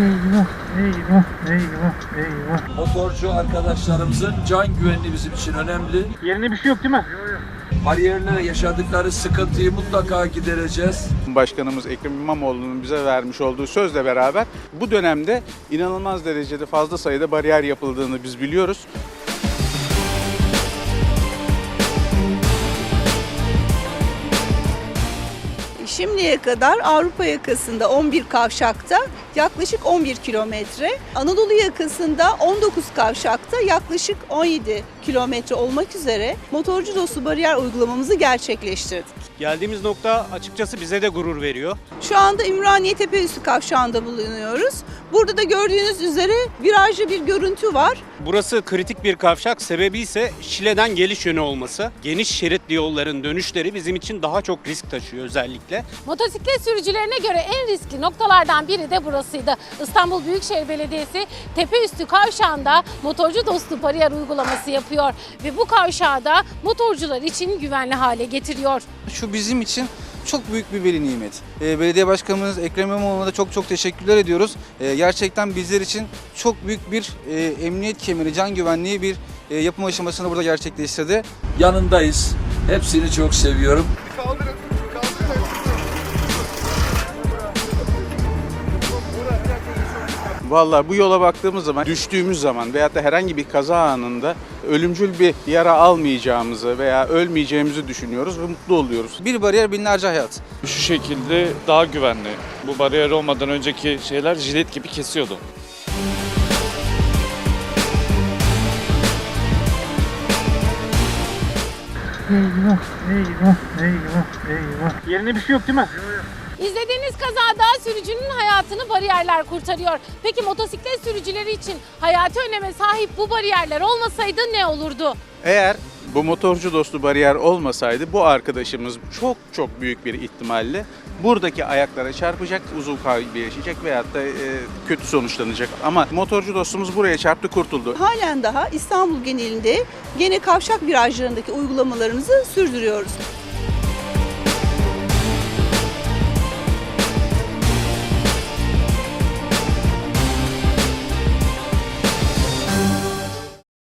Eyvah, eyvah, eyvah, eyvah. Motorcu arkadaşlarımızın can güvenliği bizim için önemli. Yerinde bir şey yok değil mi? Bariyerlere yaşadıkları sıkıntıyı mutlaka gidereceğiz. Başkanımız Ekrem İmamoğlu'nun bize vermiş olduğu sözle beraber bu dönemde inanılmaz derecede fazla sayıda bariyer yapıldığını biz biliyoruz. Şimdiye kadar Avrupa yakasında 11 kavşakta yaklaşık 11 kilometre, Anadolu yakasında 19 kavşakta yaklaşık 17 kilometre olmak üzere motorcu dostu bariyer uygulamamızı gerçekleştirdik. Geldiğimiz nokta açıkçası bize de gurur veriyor. Şu anda Ümraniye Tepeüstü kavşağında bulunuyoruz. Burada da gördüğünüz üzere virajlı bir görüntü var. Burası kritik bir kavşak sebebi ise Şile'den geliş yönü olması. Geniş şeritli yolların dönüşleri bizim için daha çok risk taşıyor özellikle. Motosiklet sürücülerine göre en riskli noktalardan biri de burasıydı. İstanbul Büyükşehir Belediyesi Tepeüstü Kavşağı'nda motorcu dostu bariyer uygulaması yapıyor ve bu kavşağı da motorcular için güvenli hale getiriyor. Şu bizim için çok büyük bir veli nimet. Ee, belediye başkanımız Ekrem İmamoğlu'na da çok çok teşekkürler ediyoruz. Ee, gerçekten bizler için çok büyük bir e, emniyet kemeri, can güvenliği bir e, yapım aşamasını burada gerçekleştirdi. Yanındayız. Hepsini çok seviyorum. Vallahi bu yola baktığımız zaman düştüğümüz zaman veyahut da herhangi bir kaza anında ölümcül bir yara almayacağımızı veya ölmeyeceğimizi düşünüyoruz ve mutlu oluyoruz. Bir bariyer binlerce hayat. Şu şekilde daha güvenli. Bu bariyer olmadan önceki şeyler jilet gibi kesiyordu. Eyvah, eyvah, eyvah, eyvah. Yerinde bir şey yok değil mi? İzlediğiniz kazada sürücünün hayatını bariyerler kurtarıyor. Peki motosiklet sürücüleri için hayati öneme sahip bu bariyerler olmasaydı ne olurdu? Eğer bu motorcu dostu bariyer olmasaydı bu arkadaşımız çok çok büyük bir ihtimalle buradaki ayaklara çarpacak, uzuv kaybı yaşayacak veyahut da e, kötü sonuçlanacak. Ama motorcu dostumuz buraya çarptı kurtuldu. Halen daha İstanbul genelinde gene kavşak virajlarındaki uygulamalarımızı sürdürüyoruz.